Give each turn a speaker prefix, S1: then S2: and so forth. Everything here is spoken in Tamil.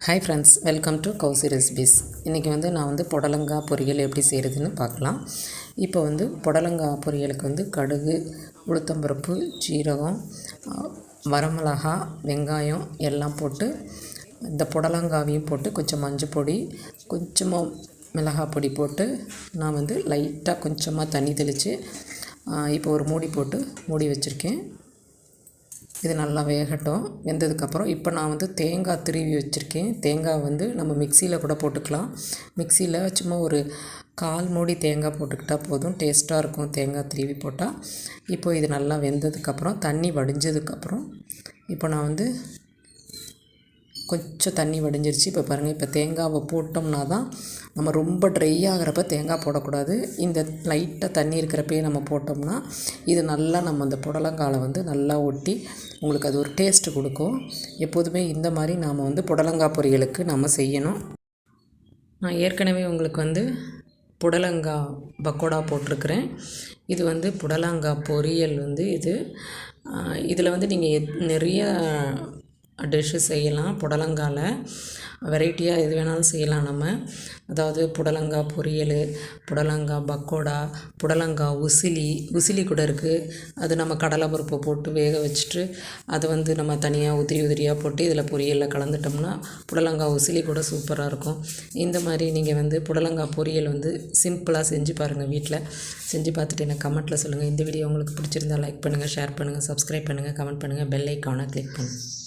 S1: Hi friends welcome to Kousi recipes இன்றைக்கி வந்து நான் வந்து புடலங்காய் பொரியல் எப்படி செய்கிறதுன்னு பார்க்கலாம். இப்போ வந்து புடலங்காய் பொரியலுக்கு வந்து கடுகு உளுத்தம்பருப்பு ஜீரகம் வரமிளகா வெங்காயம் எல்லாம் போட்டு இந்த புடலங்காவையும் போட்டு கொஞ்சம் மஞ்சள் பொடி கொஞ்சமாக மிளகாய் பொடி போட்டு நான் வந்து லைட்டாக கொஞ்சமாக தண்ணி தெளித்து இப்போ ஒரு மூடி போட்டு மூடி வச்சுருக்கேன். இது நல்லா வேகட்டும். வெந்ததுக்கப்புறம் இப்போ நான் வந்து தேங்காய் திருவி வச்சுருக்கேன். தேங்காய் வந்து நம்ம மிக்சியில் கூட போட்டுக்கலாம். மிக்சியில் சும்மா ஒரு கால் மூடி தேங்காய் போட்டுக்கிட்டால் போதும். டேஸ்ட்டாக இருக்கும் தேங்காய் திருவி போட்டால் இப்போ இது நல்லா வெந்ததுக்கப்புறம் தண்ணி வடிஞ்சதுக்கப்புறம் இப்போ நான் வந்து கொஞ்சம் தண்ணி வடிஞ்சிருச்சு. இப்போ பாருங்கள் இப்போ தேங்காவை போட்டோம்னா தான் நம்ம ரொம்ப ட்ரை ஆகிறப்ப தேங்காய் போடக்கூடாது. இந்த லைட்டாக தண்ணி இருக்கிறப்பயே நம்ம போட்டோம்னா இது நல்லா நம்ம அந்த புடலங்காலை வந்து நல்லா ஒட்டி உங்களுக்கு அது ஒரு டேஸ்ட்டு கொடுக்கும். எப்போதுமே இந்த மாதிரி நாம் வந்து புடலங்காய் பொரியலுக்கு நம்ம செய்யணும். நான் ஏற்கனவே உங்களுக்கு வந்து புடலங்காய் பக்கோடா போட்டிருக்கிறேன். இது வந்து புடலங்காய் பொரியல் வந்து இது. இதில் வந்து நீங்கள் நிறைய டிஷ்ஷு செய்யலாம். புடலங்காயில் வெரைட்டியாக எது வேணாலும் செய்யலாம் நம்ம. அதாவது புடலங்காய் பொரியல் புடலங்காய் பக்கோடா புடலங்காய் உசிலி உசிலி கூட இருக்குது அது நம்ம கடலை பருப்பை போட்டு வேக வச்சுட்டு அது வந்து நம்ம தனியாக உதிரி உதிரியாக போட்டு இதில் பொரியலில் கலந்துட்டோம்னா புடலங்காய் உசிலி கூட சூப்பராக இருக்கும். இந்த மாதிரி நீங்கள் வந்து புடலங்காய் பொரியல் வந்து சிம்பிளாக செஞ்சு பாருங்கள் வீட்டில் செஞ்சு பார்த்துட்டு எனக்கு கமெண்ட்டில் சொல்லுங்கள் இந்த வீடியோ உங்களுக்கு பிடிச்சிருந்தா லைக் பண்ணுங்கள் ஷேர் பண்ணுங்கள் சப்ஸ்கிரைப் பண்ணுங்கள் கமெண்ட் பண்ணுங்கள் பெல் ஐக்கானை கிளிக் பண்ணுங்கள்